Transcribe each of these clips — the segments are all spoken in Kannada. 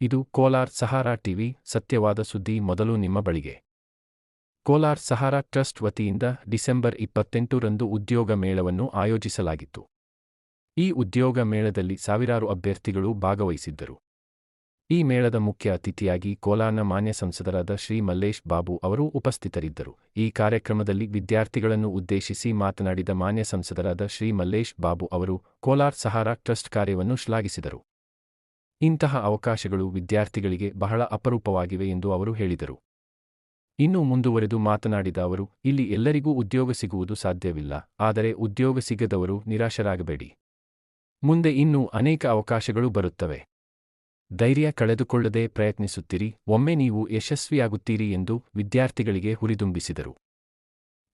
ಇದು ಕೋಲಾರ್ ಸಹಾರಾ ಟಿವಿ, ಸತ್ಯವಾದ ಸುದ್ದಿ ಮೊದಲು ನಿಮ್ಮ ಬಳಿಗೆ. ಕೋಲಾರ್ ಸಹಾರಾ ಟ್ರಸ್ಟ್ ವತಿಯಿಂದ ಡಿಸೆಂಬರ್ ಇಪ್ಪತ್ತೆಂಟರಂದು ಉದ್ಯೋಗ ಮೇಳವನ್ನು ಆಯೋಜಿಸಲಾಗಿತ್ತು. ಈ ಉದ್ಯೋಗ ಮೇಳದಲ್ಲಿ ಸಾವಿರಾರು ಅಭ್ಯರ್ಥಿಗಳು ಭಾಗವಹಿಸಿದ್ದರು. ಈ ಮೇಳದ ಮುಖ್ಯ ಅತಿಥಿಯಾಗಿ ಕೋಲಾರ್ನ ಮಾನ್ಯ ಸಂಸದರಾದ ಶ್ರೀ ಮಲ್ಲೇಶ್ ಬಾಬು ಅವರು ಉಪಸ್ಥಿತರಿದ್ದರು. ಈ ಕಾರ್ಯಕ್ರಮದಲ್ಲಿ ವಿದ್ಯಾರ್ಥಿಗಳನ್ನು ಉದ್ದೇಶಿಸಿ ಮಾತನಾಡಿದ ಮಾನ್ಯ ಸಂಸದರಾದ ಶ್ರೀ ಮಲ್ಲೇಶ್ ಬಾಬು ಅವರು ಕೋಲಾರ್ ಸಹಾರಾ ಟ್ರಸ್ಟ್ ಕಾರ್ಯವನ್ನು ಶ್ಲಾಘಿಸಿದರು. ಇಂತಹ ಅವಕಾಶಗಳು ವಿದ್ಯಾರ್ಥಿಗಳಿಗೆ ಬಹಳ ಅಪರೂಪವಾಗಿವೆ ಎಂದು ಅವರು ಹೇಳಿದರು. ಇನ್ನು ಮುಂದುವರೆದು ಮಾತನಾಡಿದ ಅವರು, ಇಲ್ಲಿ ಎಲ್ಲರಿಗೂ ಉದ್ಯೋಗ ಸಿಗುವುದು ಸಾಧ್ಯವಿಲ್ಲ, ಆದರೆ ಉದ್ಯೋಗ ಸಿಗದವರು ನಿರಾಶರಾಗಬೇಡಿ. ಮುಂದೆ ಇನ್ನೂ ಅನೇಕ ಅವಕಾಶಗಳು ಬರುತ್ತವೆ. ಧೈರ್ಯ ಕಳೆದುಕೊಳ್ಳದೆ ಪ್ರಯತ್ನಿಸುತ್ತಿರಿ, ಒಮ್ಮೆ ನೀವು ಯಶಸ್ವಿಯಾಗುತ್ತೀರಿ ಎಂದು ವಿದ್ಯಾರ್ಥಿಗಳಿಗೆ ಹುರಿದುಂಬಿಸಿದರು.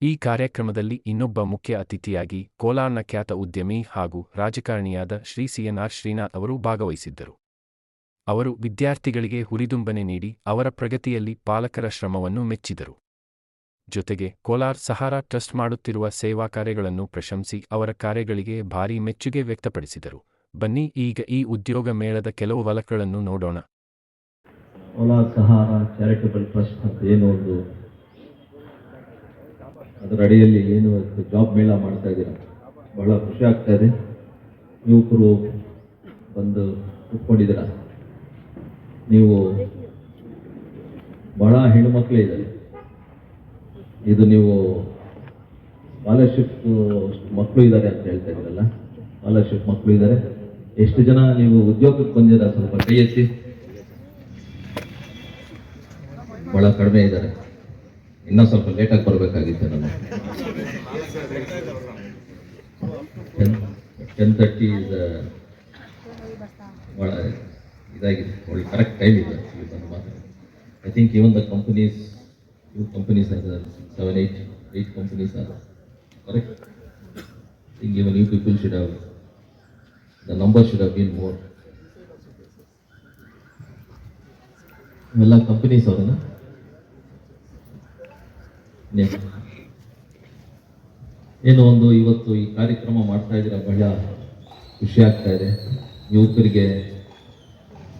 ಈ ಕಾರ್ಯಕ್ರಮದಲ್ಲಿ ಇನ್ನೊಬ್ಬ ಮುಖ್ಯ ಅತಿಥಿಯಾಗಿ ಕೋಲಾರ್ನ ಖ್ಯಾತ ಉದ್ಯಮಿ ಹಾಗೂ ರಾಜಕಾರಣಿಯಾದ ಶ್ರೀ ಸಿಎನ್ಆರ್ ಶ್ರೀನಾಥ್ ಅವರು ಭಾಗವಹಿಸಿದ್ದರು. ಅವರು ವಿದ್ಯಾರ್ಥಿಗಳಿಗೆ ಹುರಿದುಂಬನೆ ನೀಡಿ ಅವರ ಪ್ರಗತಿಯಲ್ಲಿ ಪಾಲಕರ ಶ್ರಮವನ್ನು ಮೆಚ್ಚಿದರು. ಜೊತೆಗೆ ಕೋಲಾರ್ ಸಹಾರಾ ಟ್ರಸ್ಟ್ ಮಾಡುತ್ತಿರುವ ಸೇವಾ ಕಾರ್ಯಗಳನ್ನು ಪ್ರಶಂಸಿ ಅವರ ಕಾರ್ಯಗಳಿಗೆ ಭಾರೀ ಮೆಚ್ಚುಗೆ ವ್ಯಕ್ತಪಡಿಸಿದರು. ಬನ್ನಿ, ಈಗ ಈ ಉದ್ಯೋಗ ಮೇಳದ ಕೆಲವು ವಲಕಗಳನ್ನು ನೋಡೋಣ. ಕೋಲಾರ್ ಸಹಾರಾ ಚಾರಿಟಬಲ್ ಟ್ರಸ್ಟ್ ಏನು ಒಂದು? ಏನು ಜಾಬ್ ಮೇಳ ಮಾಡ್ತಾ ಇದ್ದೀರಾ? ಬಹಳ ಖುಷಿ ಆಗ್ತಾ ಇದೆ. ಯುವಕರು ಬಂದು ಕೂತ್ಕೊಂಡಿದ್ದೀರ? ನೀವು ಬಹಳ ಹೆಣ್ಮಕ್ಳು ಇದ್ದಾರೆ. ಇದು ನೀವು ಸ್ಕಾಲರ್ಶಿಪ್ ಮಕ್ಕಳು ಇದ್ದಾರೆ ಅಂತ ಹೇಳ್ತಾ ಇದ್ರಲ್ಲ ಸ್ಕಾಲರ್ಶಿಪ್ ಮಕ್ಕಳು ಇದ್ದಾರೆ. ಎಷ್ಟು ಜನ ನೀವು ಉದ್ಯೋಗಕ್ಕೆ ಬಂದಿರ ಸ್ವಲ್ಪ ಕೈ ಎತ್ತಿ ಬಹಳ ಕಡಿಮೆ ಇದ್ದಾರೆ. ಇನ್ನೂ ಸ್ವಲ್ಪ ಲೇಟಾಗಿ ಬರಬೇಕಾಗಿತ್ತು ನಾನು ಟೆನ್ ತರ್ಟಿ ಭಾಳ ಇದಾಗಿದೆ. ಒಳ್ಳೆ ಕರೆಕ್ಟ್ ಟೈಮ್ ಇದೆ ಬಂದು ಮಾತ್ರ. I think even the companies ಇವು ಕಂಪನೀಸ್ ಆದ ಸೆವೆನ್ ಏಯ್ಟ್ ಏಯ್ಟ್ ಕಂಪನೀಸ್ ಆದ correct think even you people should have the number should have been more ಇವೆಲ್ಲ ಕಂಪನೀಸ್ ಅವರನ್ನ? ಏನು ಒಂದು ಇವತ್ತು ಈ ಕಾರ್ಯಕ್ರಮ ಮಾಡ್ತಾ ಇದ್ದೀರಾ, ಬಹಳ ಖುಷಿ ಆಗ್ತಾ ಇದೆ. ಯುವಕರಿಗೆ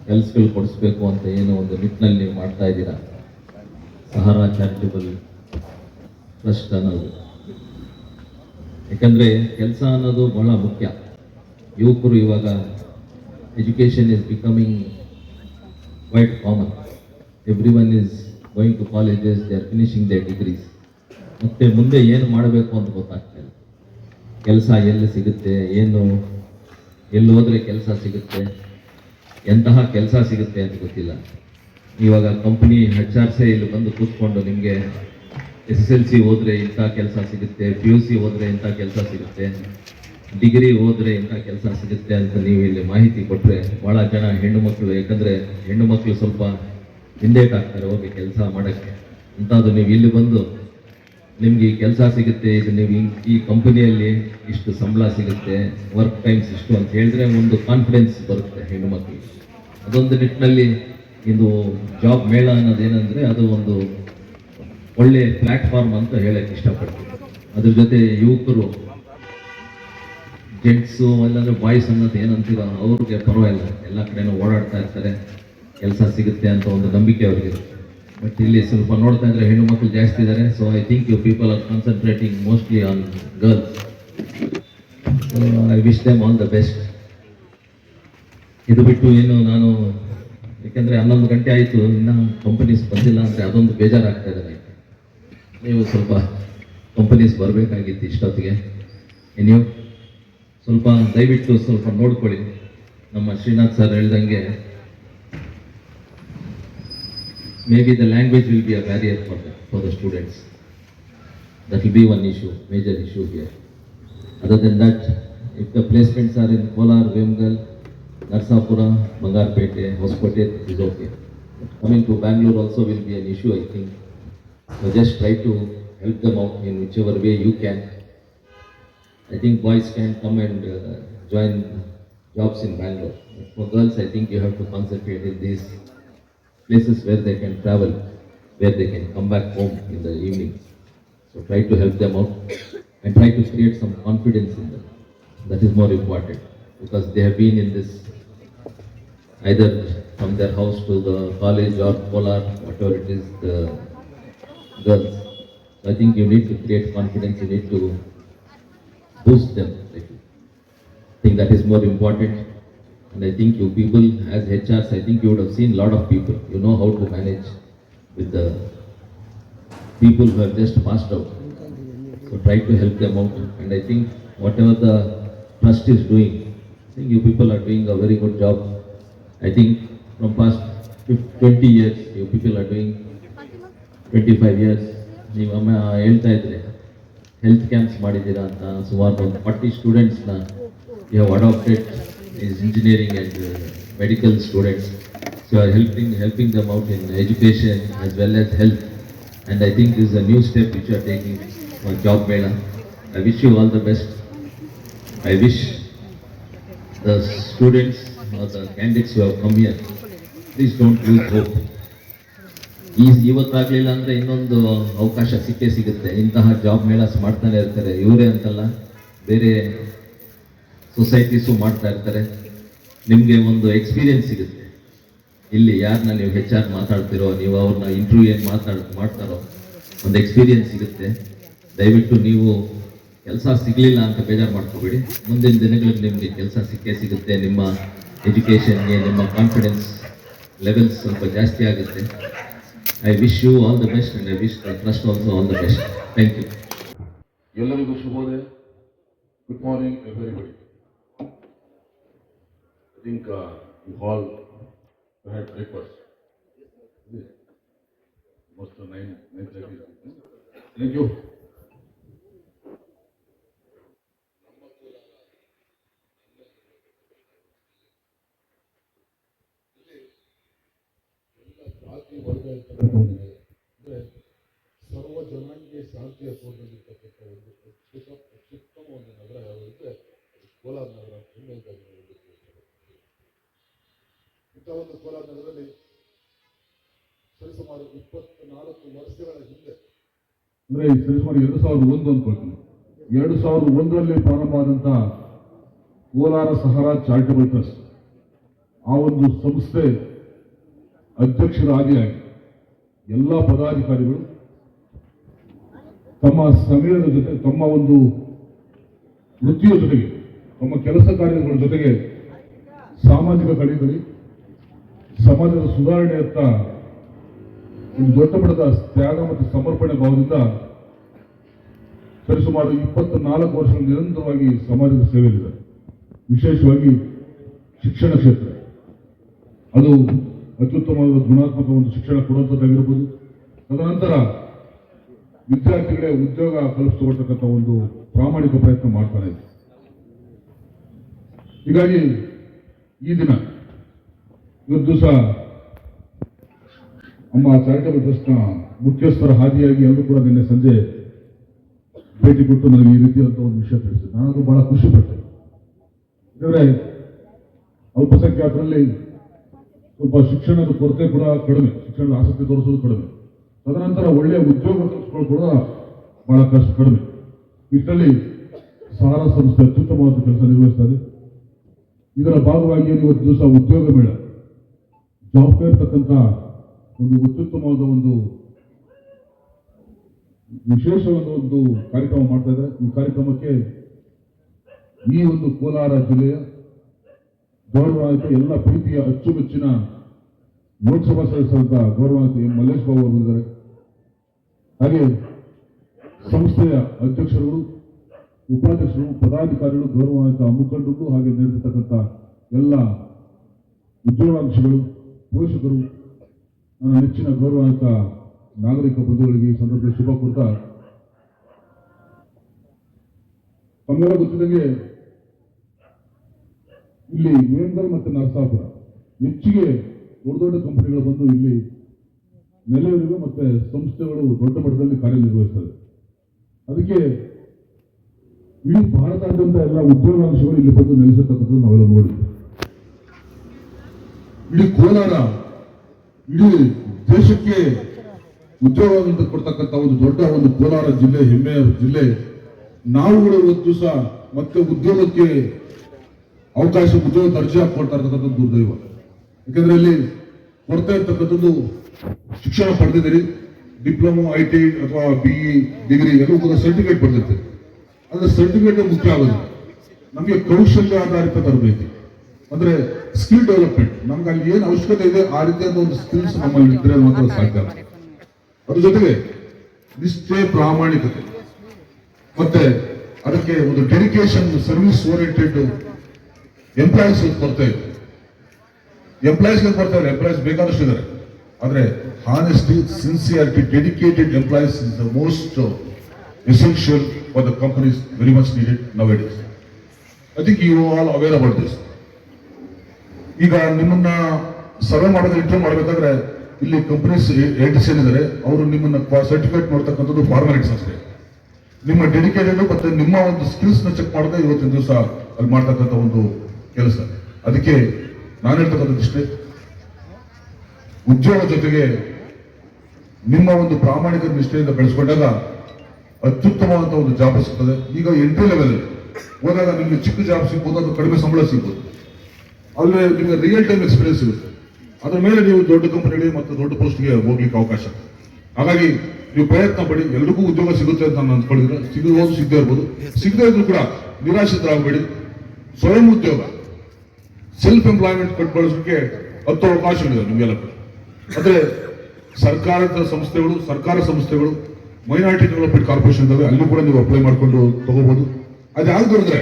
ಕೆಲಸಗಳು ಕೊಡಿಸ್ಬೇಕು ಅಂತ ಏನೋ ಒಂದು ನಿಟ್ಟಿನಲ್ಲಿ ನೀವು ಮಾಡ್ತಾ ಇದ್ದೀರಾ? ಸಹಾರಾ ಚಾರಿಟಬಲ್ ಟ್ರಸ್ಟ್ ಅನ್ನೋದು. ಯಾಕಂದರೆ ಕೆಲಸ ಅನ್ನೋದು ಬಹಳ ಮುಖ್ಯ. ಯುವಕರು ಇವಾಗ education is becoming quite common every one is going to colleges they are finishing the degrees ಮತ್ತೆ ಮುಂದೆ ಏನು ಮಾಡಬೇಕು ಅಂತ ಗೊತ್ತಾಗ್ತಾ ಇಲ್ಲ. ಕೆಲಸ ಎಲ್ಲಿ ಸಿಗುತ್ತೆ, ಏನು, ಎಲ್ಲಿ ಹೋದರೆ ಕೆಲಸ ಸಿಗುತ್ತೆ? ಎಂತಹ ಕೆಲಸ ಸಿಗುತ್ತೆ ಅಂತ ಗೊತ್ತಿಲ್ಲ. ಇವಾಗ ಕಂಪ್ನಿ ಹೆಚ್ ಆರ್ ಸಿ ಇಲ್ಲಿ ಬಂದು ಕೂತ್ಕೊಂಡು ನಿಮಗೆ ಎಸ್ ಎಸ್ ಎಲ್ ಸಿ ಹೋದರೆ ಇಂಥ ಕೆಲಸ ಸಿಗುತ್ತೆ ಪಿ ಯು ಸಿ ಹೋದರೆ ಇಂಥ ಕೆಲಸ ಸಿಗುತ್ತೆ ಡಿಗ್ರಿ ಹೋದರೆ ಇಂಥ ಕೆಲಸ ಸಿಗುತ್ತೆ ಅಂತ ನೀವು ಇಲ್ಲಿ ಮಾಹಿತಿ ಕೊಟ್ಟರೆ ಭಾಳ ಜನ ಹೆಣ್ಣು ಮಕ್ಕಳು, ಯಾಕಂದರೆ ಹೆಣ್ಣು ಮಕ್ಕಳು ಸ್ವಲ್ಪ ಹಿಂದೇಟಾಗ್ತಾರೆ ಹೋಗಿ ಕೆಲಸ ಮಾಡೋಕ್ಕೆ. ಅಂಥದ್ದು ನೀವು ಇಲ್ಲಿ ಬಂದು ನಿಮ್ಗೆ ಕೆಲಸ ಸಿಗುತ್ತೆ, ಇದು ನೀವು ಈ- ಕಂಪನಿಯಲ್ಲಿ ಇಷ್ಟು ಸಂಬಳ ಸಿಗುತ್ತೆ ವರ್ಕ್ ಟೈಮ್ಸ್ ಇಷ್ಟು ಅಂತ ಹೇಳಿದ್ರೆ ಒಂದು ಕಾನ್ಫಿಡೆನ್ಸ್ ಬರುತ್ತೆ ಹೆಣ್ಣು ಮಕ್ಕಳಿಗೆ ಅದೊಂದು ನಿಟ್ಟಿನಲ್ಲಿ ಇದು ಜಾಬ್ ಮೇಳ ಅನ್ನೋದೇನೆಂದರೆ ಅದು ಒಂದು ಒಳ್ಳೆ ಪ್ಲ್ಯಾಟ್ಫಾರ್ಮ್ ಅಂತ ಹೇಳಕ್ಕೆ ಇಷ್ಟಪಡ್ತೀನಿ. ಅದ್ರ ಜೊತೆ ಯುವಕರು ಜೆಂಟ್ಸು ಇಲ್ಲಾಂದರೆ ಬಾಯ್ಸ್ ಅನ್ನೋದು ಏನಂತೀರ ಅವ್ರಿಗೆ ಪರವಾಗಿಲ್ಲ. ಎಲ್ಲ ಕಡೆನೂ ಓಡಾಡ್ತಾ ಇರ್ತಾರೆ. ಕೆಲಸ ಸಿಗುತ್ತೆ ಅಂತ ಒಂದು ನಂಬಿಕೆ ಅವ್ರಿಗೆ. ಬಟ್ ಇಲ್ಲಿ ಸ್ವಲ್ಪ ನೋಡ್ತಾ ಇದ್ರೆ ಹೆಣ್ಣು ಮಕ್ಕಳು ಜಾಸ್ತಿ ಇದ್ದಾರೆ so I think you people are concentrating mostly on girls I wish them all the best ಇದು ಬಿಟ್ಟು ಏನು ನಾನು, ಯಾಕೆಂದರೆ ಹನ್ನೊಂದು ಗಂಟೆ ಆಯಿತು, ಇನ್ನೂ ಕಂಪನೀಸ್ ಬಂದಿಲ್ಲ ಅಂದರೆ ಅದೊಂದು ಬೇಜಾರಾಗ್ತಾ ಇದೆ ನೀವು ಸ್ವಲ್ಪ ಕಂಪನೀಸ್ ಬರಬೇಕಾಗಿತ್ತು ಇಷ್ಟೊತ್ತಿಗೆ. ನೀವು ಸ್ವಲ್ಪ ದಯವಿಟ್ಟು ಸ್ವಲ್ಪ ನೋಡ್ಕೊಳ್ಳಿ. ನಮ್ಮ ಶ್ರೀನಾಥ್ ಸರ್ ಹೇಳ್ದಂಗೆ maybe the language will be a barrier for the, for the students. That will be one issue, major issue here. Other than that, if the placements are in Kolar, Vimgal, Narsapura, Mangarpete, Hospete, is okay. Coming to Bangalore also will be an issue, I think. So just try to help them out in whichever way you can. I think boys can come and uh, join jobs in Bangalore. For girls, I think you have to concentrate in these places where they can travel, where they can come back home in the evening. So try to help them out and try to create some confidence in them. That is more important because they have been in this either from their house to the college or Kolar, whatever it is, the girls. So I think you need to create confidence, you need to boost them. I think that is more important. And I think you people, as HRs, I think you would have seen a lot of people. You know how to manage with the people who have just passed out. So try to help them out. And I think whatever the trust is doing, I think you people are doing a very good job. I think from past fif- 20 years, you people are doing 25 years. ನೀವು ಅಮ್ಮ ಹೇಳ್ತಾ ಇದ್ರೆ ಹೆಲ್ತ್ ಕ್ಯಾಂಪ್ಸ್ ಮಾಡಿದ್ದೀರಾ ಅಂತ ಸುಮಾರು ಒಂದು forty ಸ್ಟೂಡೆಂಟ್ಸ್ನ you have adopted is medical and So students helping helping them out in education as well as health. And I think this is a new step which you are taking for Job Mela. I wish you all the best. I wish the students or the candidates who have come here, please don't lose hope. ಈ ಇವತ್ತಾಗಲಿಲ್ಲ ಅಂದರೆ ಇನ್ನೊಂದು ಅವಕಾಶ ಸಿಕ್ಕೇ ಸಿಗುತ್ತೆ ಇಂತಹ ಜಾಬ್ ಮೇಳಸ್ ಮಾಡ್ತಾನೆ ಇರ್ತಾರೆ ಇವರೇ ಅಂತಲ್ಲ ಬೇರೆ ಸೊಸೈಟೀಸು ಮಾಡ್ತಾ ಇರ್ತಾರೆ. ನಿಮಗೆ ಒಂದು ಎಕ್ಸ್ಪೀರಿಯೆನ್ಸ್ ಸಿಗುತ್ತೆ. ಇಲ್ಲಿ ಯಾರನ್ನ ನೀವು ಹೆಚ್ಚಾಗಿ ಮಾತಾಡ್ತಿರೋ, ನೀವು ಅವ್ರನ್ನ ಇಂಟರ್ವ್ಯೂ ಏನು ಮಾತಾಡ್, ಮಾಡ್ತಾರೋ, ಒಂದು ಎಕ್ಸ್ಪೀರಿಯೆನ್ಸ್ ಸಿಗುತ್ತೆ. ದಯವಿಟ್ಟು ನೀವು ಕೆಲಸ ಸಿಗಲಿಲ್ಲ ಅಂತ ಬೇಜಾರು ಮಾಡ್ಕೋಬೇಡಿ. ಮುಂದಿನ ದಿನಗಳಲ್ಲಿ ನಿಮಗೆ ಕೆಲಸ ಸಿಕ್ಕೇ ಸಿಗುತ್ತೆ. ನಿಮ್ಮ ಎಜುಕೇಷನ್ಗೆ ನಿಮ್ಮ ಕಾನ್ಫಿಡೆನ್ಸ್ ಲೆವೆಲ್ಸ್ ಸ್ವಲ್ಪ ಜಾಸ್ತಿ ಆಗುತ್ತೆ. I wish you all the best and I wish trust also all the best thank you ಎಲ್ಲರಿಗೂ ಶುಭೋದಯ. Good morning everybody I think you all had breakfast most nine nine thirty thank you ಜಾತಿ ವರ್ಗ ಇರ್ತಕ್ಕಂಥ ಒಂದು ನೆಲೆ. ಅಂದ್ರೆ ಸರ್ವ ಜನಾಂಗೀಯ ಶಾಂತಿಯ ತೋಟದಲ್ಲಿರ್ತಕ್ಕಂಥ ಒಂದು ಅತ್ಯುತ್ತ ಅತ್ಯುತ್ತಮ ಒಂದು ನಗರ ಯಾವುದು ಅಂದ್ರೆ ಅದು ಕೋಲಾರ ನಗರ ಅಂತ ಹೆಮ್ಮೆಯಿಂದಾಗಿ ನಾವು ಹೇಳಲಿಕ್ಕೆ ಇಷ್ಟಪಡ್ತೀವಿ. ಇಂಥ ಒಂದು ಕೋಲಾರ ನಗರದಲ್ಲಿ ಸರಿಸುಮಾರು ಇಪ್ಪತ್ನಾಲ್ಕು ಅಂದ್ರೆ ಈ ಸರಿಸುಮಾರು ಎರಡು ಸಾವಿರದ ಒಂದು ಅನ್ಕೊಳ್ತೀನಿ. ಎರಡು ಸಾವಿರದ ಒಂದರಲ್ಲಿ ಪ್ರಾರಂಭವಾದಂಥ ಕೋಲಾರ ಸಹರಾ ಚಾರಿಟಬಲ್ ಟ್ರಸ್ಟ್ ಆ ಒಂದು ಸಂಸ್ಥೆ ಅಧ್ಯಕ್ಷರಾದಿಯಾಗಿ ಎಲ್ಲ ಪದಾಧಿಕಾರಿಗಳು ತಮ್ಮ ಸಮಯದ ಜೊತೆ, ತಮ್ಮ ಒಂದು ವೃತ್ತಿಯ ಜೊತೆಗೆ, ತಮ್ಮ ಕೆಲಸ ಕಾರ್ಯಗಳ ಜೊತೆಗೆ ಸಾಮಾಜಿಕ ಕಡೆಗಳಲ್ಲಿ ಸಮಾಜದ ಸುಧಾರಣೆಯತ್ತ ಒಂದು ದೊಡ್ಡ ಮಟ್ಟದ ತ್ಯಾಗ ಮತ್ತು ಸಮರ್ಪಣೆ ಭಾವದಿಂದ ಸರಿಸುಮಾರು ಇಪ್ಪತ್ತು ನಾಲ್ಕು ವರ್ಷಗಳ ನಿರಂತರವಾಗಿ ಸಮಾಜದ ಸೇವೆಯಲ್ಲಿದೆ. ವಿಶೇಷವಾಗಿ ಶಿಕ್ಷಣ ಕ್ಷೇತ್ರ. ಅದು ಅತ್ಯುತ್ತಮವಾದ ಗುಣಾತ್ಮಕ ಒಂದು ಶಿಕ್ಷಣ ಕೊಡುವಂಥದ್ದಾಗಿರ್ಬೋದು. ತದನಂತರ ವಿದ್ಯಾರ್ಥಿಗಳೇ ಉದ್ಯೋಗ ಕಲ್ಪಿಸಿಕೊಡ್ತಕ್ಕಂಥ ಒಂದು ಪ್ರಾಮಾಣಿಕ ಪ್ರಯತ್ನ ಮಾಡ್ತಾರೆ ಹೀಗಾಗಿ ಈ ದಿನ, ಇವತ್ತು ದಿವಸ ನಮ್ಮ ಚಾರಿಟಬಲ್ ಟ್ರಸ್ಟ್ನ ಮುಖ್ಯಸ್ಥರ ಹಾದಿಯಾಗಿ ಎಲ್ಲರೂ ಕೂಡ ನಿನ್ನೆ ಸಂಜೆ ಭೇಟಿ ಕೊಟ್ಟು ನನಗೆ ಈ ರೀತಿಯಾದಂಥ ಒಂದು ವಿಷಯ ತಿಳಿಸಿದೆ ನಾನು ಬಹಳ ಖುಷಿ ಪಟ್ಟೆ. ಯಾಕಂದರೆ ಅಲ್ಪಸಂಖ್ಯಾತರಲ್ಲಿ ಸ್ವಲ್ಪ ಶಿಕ್ಷಣದ ಕೊರತೆ ಕೂಡ ಕಡಿಮೆ, ಶಿಕ್ಷಣದ ಆಸಕ್ತಿ ತೋರಿಸೋದು ಕಡಿಮೆ. ತದನಂತರ ಒಳ್ಳೆಯ ಉದ್ಯೋಗ ಕಲ್ಪಿಸ್ಕೊಳ್ಳೋದು ಕೂಡ ಬಹಳ ಕಷ್ಟ ಕಡಿಮೆ. ಇಷ್ಟರಲ್ಲಿ ಸಹಾರ ಸಂಸ್ಥೆ ಅತ್ಯುತ್ತಮವಾದ ಕೆಲಸ ನಿರ್ವಹಿಸ್ತಾ ಇದೆ. ಇದರ ಭಾಗವಾಗಿ ಇವತ್ತು ದಿವಸ ಉದ್ಯೋಗ ಮೇಳ. ಜಾಬ್ ಫೇರ್ ತಕ್ಕಂಥ ಒಂದು ಅತ್ಯುತ್ತಮವಾದ ಒಂದು ವಿಶೇಷವಾದ ಒಂದು ಕಾರ್ಯಕ್ರಮ ಮಾಡ್ತಾ ಇದ್ದಾರೆ. ಈ ಕಾರ್ಯಕ್ರಮಕ್ಕೆ ಈ ಒಂದು ಕೋಲಾರ ಜಿಲ್ಲೆಯ ಗೌರವಾನ್ವಿತ ಎಲ್ಲ ಪ್ರೀತಿಯ ಅಚ್ಚುಮೆಚ್ಚಿನ ಲೋಕಸಭಾ ಸದಸ್ಯರಾದ ಗೌರವಾನ್ವಿತ ಎಂ ಮಲ್ಲೇಶ್ ಬಾಬು ಅವರು ಹಾಗೆ ಸಂಸ್ಥೆಯ ಅಧ್ಯಕ್ಷರುಗಳು, ಉಪಾಧ್ಯಕ್ಷರು, ಪದಾಧಿಕಾರಿಗಳು, ಗೌರವಾನ್ವಿತ ಮುಖಂಡರು ಹಾಗೆ ನೆರೆದಿರ್ತಕ್ಕಂಥ ಎಲ್ಲ ಉದ್ಯೋಗಾಂಕ್ಷಿಗಳು ಪೋಷಕರು ನನ್ನ ನೆಚ್ಚಿನ ಗೌರವಾನ್ವಿತ ನಾಗರಿಕ ಬಂಧುಗಳಿಗೆ ಈ ಸಂದರ್ಭದಲ್ಲಿ ಶುಭ ಕೊಡ್ತಾ ತಮ್ಮೆಲ್ಲ ಗೊತ್ತಿದಂಗೆ ಇಲ್ಲಿ ವೇಂಗಲ್ ಮತ್ತು ನರಸಾಪುರ ಹೆಚ್ಚಿಗೆ ದೊಡ್ಡ ದೊಡ್ಡ ಕಂಪನಿಗಳು ಬಂದು ಇಲ್ಲಿ ನೆಲೆಯೂರಿವೆ ಮತ್ತೆ ಸಂಸ್ಥೆಗಳು ದೊಡ್ಡ ಮಟ್ಟದಲ್ಲಿ ಕಾರ್ಯನಿರ್ವಹಿಸ್ತವೆ. ಅದಕ್ಕೆ ಇಡೀ ಭಾರತಾದ್ಯಂತ ಎಲ್ಲ ಉದ್ಯೋಗಾಂಶಗಳು ಇಲ್ಲಿ ಬಂದು ನೆಲೆಸತಕ್ಕಂಥದ್ದು ನಾವೆಲ್ಲ ನೋಡಿದ್ವಿ. ಇಡೀ ಕೋಲಾರ ಇಡೀ ದೇಶಕ್ಕೆ ಉದ್ಯೋಗವನ್ನು ಕೊಡ್ತಕ್ಕಂಥ ಒಂದು ದೊಡ್ಡ ಒಂದು ಕೋಲಾರ ಜಿಲ್ಲೆ, ಹೆಮ್ಮೆಯ ಜಿಲ್ಲೆ. ನಾವುಗಳು ಇವತ್ತು ಸಹ ಮತ್ತೆ ಉದ್ಯೋಗಕ್ಕೆ ಅವಕಾಶ, ಉದ್ಯೋಗ ದರ್ಜೆ ಕೊಡ್ತಾ ಇರ್ತಕ್ಕಂಥ ದುರ್ದೈವ ಯಾಕಂದ್ರೆ ಇಲ್ಲಿ ಕೊಡ್ತಾ ಇರ್ತಕ್ಕಂಥದ್ದು ಶಿಕ್ಷಣ ಪಡೆದಿದ್ದೀರಿ, ಡಿಪ್ಲೊಮಾ, ಐ ಟಿ, ಅಥವಾ ಬಿ ಇ, ಡಿಗ್ರಿ, ಎಲ್ಲವೂ ಕೂಡ ಸರ್ಟಿಫಿಕೇಟ್ ಪಡೆದಿರ್ತೀರಿ. ಅಂದ್ರೆ ಸರ್ಟಿಫಿಕೇಟ್ ಮುಖ್ಯ ಆಗೋದು ನಮಗೆ ಕೌಶಲ್ಯ ಆಧಾರಿತ ತರಬೇತಿ. ಅಂದ್ರೆ ಸ್ಕಿಲ್ ಡೆವಲಪ್ಮೆಂಟ್ ನಮ್ಗೆ ಅಲ್ಲಿ ಏನು ಅವಶ್ಯಕತೆ ಇದೆ, ಆ ರೀತಿಯಾದ ಒಂದು ಸ್ಕಿಲ್ಸ್ ನಮ್ಮಲ್ಲಿ ಇದ್ರೆ ಮಾತ್ರ ಸಾಧ್ಯ. ಅದ್ರ ಜೊತೆಗೆ ನಿಷ್ಠೆ ಪ್ರಾಮಾಣಿಕತೆ. ಮತ್ತೆ ಅದಕ್ಕೆ ಒಂದು ಡೆಡಿಕೇಶನ್ ಸರ್ವಿಸ್ ಓರಿಯೆಂಟೆಡ್ ಎಂಪ್ಲಾಯೀಸ್ ಬರ್ತಾ ಇದೆ. ಎಂಪ್ಲಾಯೀಸ್ ಬರ್ತಾ ಇಲ್ಲ ಎಂಪ್ಲಾಯೀಸ್ ಬೇಕಾದಷ್ಟು ಇದ್ದಾರೆ. ಆದ್ರೆ honesty sincerity dedicated employees is the most essential for the companies very much needed now I think you all aware about this ಈಗ ನಿಮ್ಮನ್ನ ಸರ್ವೆ ಮಾಡೋದು ಇಂಟರ್ವ್ಯೂ ಮಾಡಬೇಕಾದ್ರೆ ಇಲ್ಲಿ ಕಂಪನೀಸ್ ಏಜೆನ್ಸಿ ಏನಿದ್ದಾರೆ, ಅವರು ನಿಮ್ಮನ್ನ ಸರ್ಟಿಫಿಕೇಟ್ ಮಾಡ್ತಕ್ಕಂಥದ್ದು ಫಾರ್ಮಾಲಿಟೀಸ್ ಅಷ್ಟೇ. ನಿಮ್ಮ ಡೆಡಿಕೇಟೆಡ್ ಮತ್ತೆ ನಿಮ್ಮ ಒಂದು ಸ್ಕಿಲ್ಸ್ನ ಚೆಕ್ ಮಾಡದೆ ಇವತ್ತಿನ ದಿವಸ ಅಲ್ಲಿ ಮಾಡ್ತಕ್ಕಂಥ ಒಂದು ಕೆಲಸ. ಅದಕ್ಕೆ ನಾನು ಹೇಳ್ತಕ್ಕಂಥದ್ದು ಇಷ್ಟೇ. ಉದ್ಯೋಗ ಜೊತೆಗೆ ನಿಮ್ಮ ಒಂದು ಪ್ರಾಮಾಣಿಕ ನಿಷ್ಠೆಯಿಂದ ಬೆಳೆಸ್ಕೊಂಡಾಗ ಅತ್ಯುತ್ತಮವಾದಂಥ ಒಂದು ಜಾಬ್ ಸಿಗ್ತದೆ. ಈಗ ಎಂಟ್ರಿ ಲೆವೆಲ್ ಹೋದಾಗ ನಿಮಗೆ ಚಿಕ್ಕ ಜಾಬ್ ಸಿಗ್ಬೋದು, ಅದು ಕಡಿಮೆ ಸಂಬಳ ಸಿಗ್ಬೋದು. ಅಲ್ಲಿ ನಿಮಗೆ ರಿಯಲ್ ಟೈಮ್ ಎಕ್ಸ್ಪೀರಿಯನ್ಸ್ ಇರುತ್ತೆ ಅದ್ರ ಮೇಲೆ ನೀವು ದೊಡ್ಡ ಕಂಪನಿಗಳಿಗೆ ಮತ್ತು ದೊಡ್ಡ ಪೋಸ್ಟ್ಗೆ ಹೋಗ್ಲಿಕ್ಕೆ ಅವಕಾಶ. ಹಾಗಾಗಿ ನೀವು ಪ್ರಯತ್ನ ಪಡಿ, ಎಲ್ರಿಗೂ ಉದ್ಯೋಗ ಸಿಗುತ್ತೆ ಅಂತ ನಾನು ಅಂದ್ಕೊಂಡಿದ್ರೆ ಸಿಗಬಹುದು ಸಿಗದೇ ಇರ್ಬೋದು. ಸಿಗದೇ ಇದ್ರು ಕೂಡ ನಿರಾಶಿತರಾಗಬೇಡಿ ಸ್ವಯಂ ಉದ್ಯೋಗ. ಸೆಲ್ಫ್ ಎಂಪ್ಲಾಯ್ಮೆಂಟ್ ಕಟ್ಕೊಳ್ಳೋದಕ್ಕೆ ಹತ್ತು ಅವಕಾಶಗಳಿದೆ ನಿಮಗೆಲ್ಲ ಕೂಡ. ಅಂದ್ರೆ ಸರ್ಕಾರದ ಸಂಸ್ಥೆಗಳು, ಸರ್ಕಾರ ಸಂಸ್ಥೆಗಳು ಮೈನಾರಿಟಿ ಡೆವಲಪ್ಮೆಂಟ್ ಕಾರ್ಪೊರೇಷನ್ ಇದ್ದಾವೆ ಅಲ್ಲಿ ಕೂಡ ನೀವು ಅಪ್ಲೈ ಮಾಡ್ಕೊಂಡು ತಗೋಬಹುದು ಅದಾಗದಿದ್ರೆ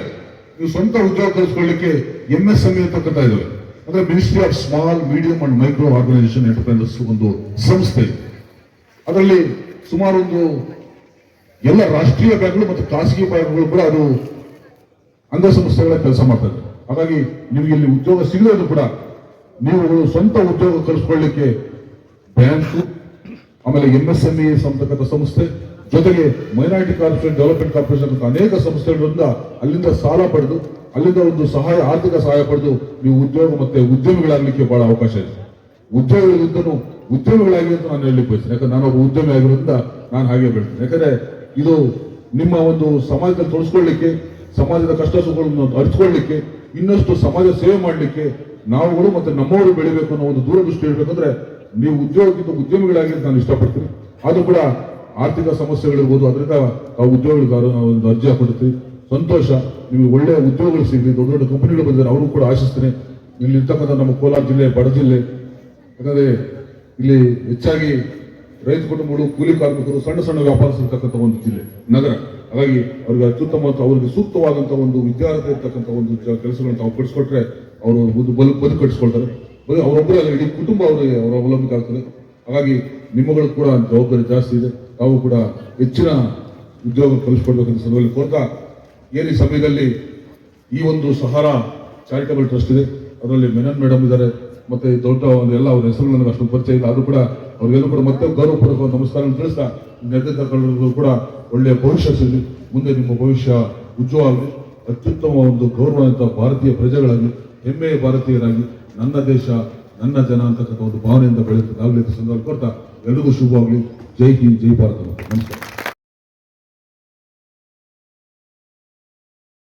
ನೀವು ಸ್ವಂತ ಉದ್ಯೋಗ ಕಲಿಸ್ಕೊಳ್ಳಿಕ್ಕೆ ಎಂ ಎಸ್ ಎಂ ಅಂತಕ್ಕಂಥ ಇದಾವೆ ಅಂದ್ರೆ ministry of small medium and micro organization enterprises ಒಂದು ಸಂಸ್ಥೆ. ಅದರಲ್ಲಿ ಸುಮಾರು ಒಂದು ಎಲ್ಲ ರಾಷ್ಟ್ರೀಯ ಬ್ಯಾಂಕ್ಗಳು ಮತ್ತು ಖಾಸಗಿ ಬ್ಯಾಂಕ್ಗಳು ಕೂಡ ಅದು ಅಂಗಸಂಸ್ಥೆಗಳ ಕೆಲಸ ಮಾಡ್ತಾರೆ ಹಾಗಾಗಿ ನಿಮಗೆ ಇಲ್ಲಿ ಉದ್ಯೋಗ ಸಿಗದ್ರು ಕೂಡ ನೀವು ಸ್ವಂತ ಉದ್ಯೋಗ ಕಲಿಸ್ಕೊಳ್ಳಿಕ್ಕೆ ಬ್ಯಾಂಕು, ಆಮೇಲೆ ಎಂ ಎಸ್ ಎಂ ಇ ಸಂಸ್ಥೆ ಜೊತೆಗೆ ಮೈನಾರಿಟಿ ಕಾರ್ಪೊರೇಷನ್ ಡೆವಲಪ್ಮೆಂಟ್ ಕಾರ್ಪೊರೇಷನ್ ಅನೇಕ ಸಂಸ್ಥೆಗಳಿಂದ ಅಲ್ಲಿಂದ ಸಾಲ ಪಡೆದು, ಅಲ್ಲಿಂದ ಒಂದು ಸಹಾಯ, ಆರ್ಥಿಕ ಸಹಾಯ ಪಡೆದು ನೀವು ಉದ್ಯೋಗ ಮತ್ತೆ ಉದ್ಯಮಿಗಳಾಗಲಿಕ್ಕೆ ಬಹಳ ಅವಕಾಶ ಇದೆ. ಉದ್ಯೋಗಗಳಿಂದನೂ ಉದ್ಯಮಿಗಳಾಗಿ ಅಂತ ನಾನು ಹೇಳಿ ಬಯಸ್ತೇನೆ. ಯಾಕಂದ್ರೆ ನಾನು ಒಬ್ಬ ಉದ್ಯಮಿ ಆಗಿರೋದ್ರಿಂದ ನಾನು ಹಾಗೆ ಬೆಳ್ತೇನೆ ಯಾಕಂದ್ರೆ ಇದು ನಿಮ್ಮ ಒಂದು ಸಮಾಜದಲ್ಲಿ ತೊಡಸ್ಕೊಳ್ಳಿಕ್ಕೆ, ಸಮಾಜದ ಕಷ್ಟ ಸುಖಗಳನ್ನು ಅರಿತುಕೊಳ್ಳಿಕ್ಕೆ, ಇನ್ನಷ್ಟು ಸಮಾಜ ಸೇವೆ ಮಾಡಲಿಕ್ಕೆ ನಾವುಗಳು ಮತ್ತೆ ನಮ್ಮವರು ಬೆಳಿಬೇಕು ಅನ್ನೋ ಒಂದು ದೂರದೃಷ್ಟಿ ಇರಬೇಕಂದ್ರೆ ನೀವು ಉದ್ಯೋಗಕ್ಕಿಂತ ಉದ್ಯಮಿಗಳಾಗಿ ಅಂತ ನಾನು ಇಷ್ಟಪಡ್ತೀನಿ. ಅದು ಕೂಡ ಆರ್ಥಿಕ ಸಮಸ್ಯೆಗಳಿರ್ಬೋದು ಅದರಿಂದ ನಾವು ಉದ್ಯೋಗಗಳಿಗೆ ಒಂದು ಅರ್ಜಿ ಹಾಕೊಡ್ತೀವಿ ಸಂತೋಷ, ನಿಮಗೆ ಒಳ್ಳೆಯ ಉದ್ಯೋಗಗಳು ಸಿಗಲಿ, ದೊಡ್ಡ ದೊಡ್ಡ ಕಂಪನಿಗಳು ಬಂದಿದ್ದಾರೆ ಅವರು ಕೂಡ ಆಶಿಸ್ತೇನೆ. ಇಲ್ಲಿ ಇರ್ತಕ್ಕಂಥ ನಮ್ಮ ಕೋಲಾರ ಜಿಲ್ಲೆ, ಬಡ ಜಿಲ್ಲೆ, ಯಾಕಂದರೆ ಇಲ್ಲಿ ಹೆಚ್ಚಾಗಿ ರೈತ ಕುಟುಂಬಗಳು, ಕೂಲಿ ಕಾರ್ಮಿಕರು, ಸಣ್ಣ ಸಣ್ಣ ವ್ಯಾಪಾರಿಸಿರ್ತಕ್ಕಂಥ ಒಂದು ಜಿಲ್ಲೆ, ನಗರ. ಹಾಗಾಗಿ ಅವರಿಗೆ ಅತ್ಯುತ್ತಮ ಅವರಿಗೆ ಸೂಕ್ತವಾದಂಥ ಒಂದು ವಿದ್ಯಾರ್ಥಿ ಇರ್ತಕ್ಕಂಥ ಒಂದು ಕೆಲಸಗಳನ್ನು ತಾವು ಕಳಿಸ್ಕೊಟ್ರೆ ಅವರು ಒಂದು ಬದುಕು ಬದುಕು ಕಟ್ಟಿಸ್ಕೊಳ್ತಾರೆ ಬದು ಅವರೊಬ್ಬರೇ ಇಡೀ ಕುಟುಂಬ ಅವರಿಗೆ ಅವರ ಅವಲಂಬಿತ ಆಗ್ತದೆ. ಹಾಗಾಗಿ ನಿಮ್ಮಗಳು ಕೂಡ ಜವಾಬ್ದಾರಿ ಜಾಸ್ತಿ ಇದೆ. ತಾವು ಕೂಡ ಹೆಚ್ಚಿನ ಉದ್ಯೋಗ ಕಲಿಸ್ಕೊಡ್ಬೇಕಂತ ಸಂದರ್ಭದಲ್ಲಿ ಕೋರ್ತಾ ಏನು ಈ ಸಮಯದಲ್ಲಿ ಈ ಒಂದು ಸಹಾರಾ ಚಾರಿಟಬಲ್ ಟ್ರಸ್ಟ್ ಇದೆ. ಅದರಲ್ಲಿ ಮೆನನ್ ಮೇಡಮ್ ಇದ್ದಾರೆ, ಮತ್ತೆ ದೊಡ್ಡ ಒಂದು ಎಲ್ಲ ಅವ್ರ ಹೆಸರು ನನಗೆ ಅಷ್ಟೊಂದು ಪರಿಚಯ ಇಲ್ಲ. ಆದರೂ ಕೂಡ ಅವ್ರಿಗೆಲ್ಲೂ ಕೂಡ ಮತ್ತೆ ಗೌರವಪೂರ್ವಕ ನಮಸ್ಕಾರ ತಿಳಿಸ್ತಾ ನೆರೆದಿದ್ದಕ್ಕೂ ಕೂಡ ಒಳ್ಳೆಯ ಭವಿಷ್ಯ ಸಿಗಲಿ. ಮುಂದೆ ನಿಮ್ಮ ಭವಿಷ್ಯ ಉಜ್ವಲವಾಗಿ ಅತ್ಯುತ್ತಮ ಒಂದು ಗೌರವಾನ್ವಿತ ಭಾರತೀಯ ಪ್ರಜೆಗಳಾಗಿ ಹೆಮ್ಮೆಯ ಭಾರತೀಯರಾಗಿ ನನ್ನ ದೇಶ ನನ್ನ ಜನ ಅಂತಕ್ಕಂಥ ಒಂದು ಭಾವನೆಯಿಂದ ಬೆಳೆದಾಗಲಿ ಸಂದರ್ಭ ಕೊಡ್ತಾ, ಎಲ್ರಿಗೂ ಶುಭವಾಗಲಿ. ಜೈ ಹಿಂದ್, ಜೈ ಭಾರತ. ನಮಸ್ಕಾರ.